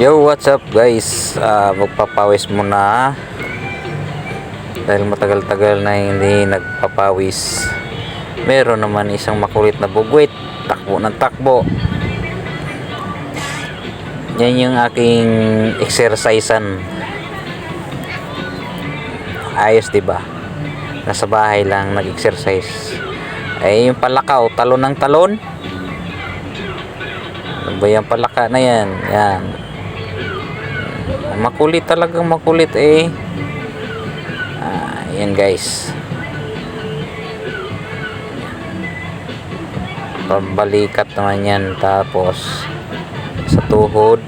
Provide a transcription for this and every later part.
Yo, what's up guys? Ah, magpapawis muna dahil matagal-tagal na hindi nagpapawis. Meron naman isang makulit na bugwit, takbo ng takbo. Yan yung aking exercisean. Ayos 'di ba? Nasa bahay lang nag-exercise. Ay yung palakaw, talon ng talon. Ano ba yung palaka na yan? Yan. Makulit talagang makulit eh. Ah, yan guys. Pambalikat naman yan. Tapos sa tuhod.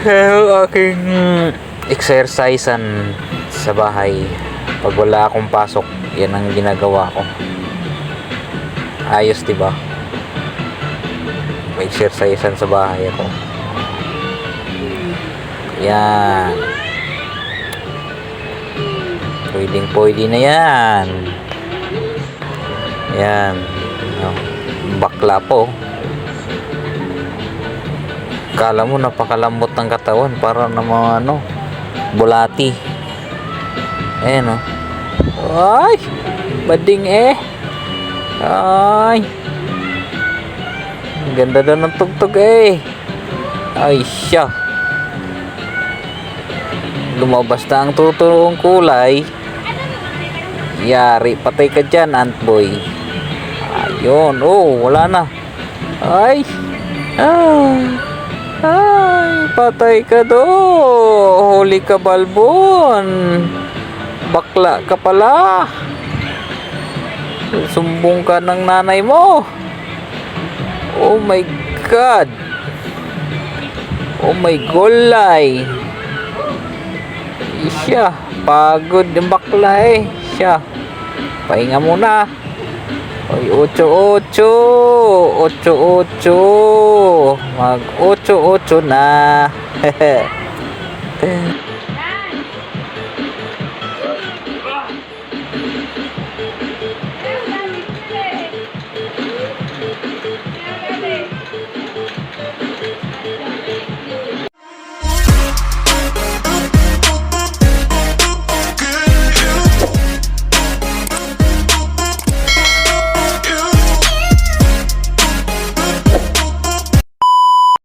Yung aking exercisean sa bahay. Pag wala akong pasok, yan ang ginagawa ko. Ayos, 'di ba? May exercisean sa bahay ako. Yan. Pwedeng pwede na yan. Yan. Bakla po. Kala mo napakalambot ng katawan para na mga ano, bulati. Ayan oh. Ay! Bading eh. Ay! Ganda daw ng tugtog eh. Ay siya. Lumabas na ang tuturong kulay. Yari, patay ka dyan, antboy. Ayun, oh, wala na. Ay! Ah! Ay, patay ka do. Huli ka balbon. Bakla ka pala. Sumbong ka ng nanay mo. Oh my God. Oh my golay. Siya, pagod yung bakla eh. Siya, pahinga muna. Oy, 8-8. 8-8. Mag 8-8 na.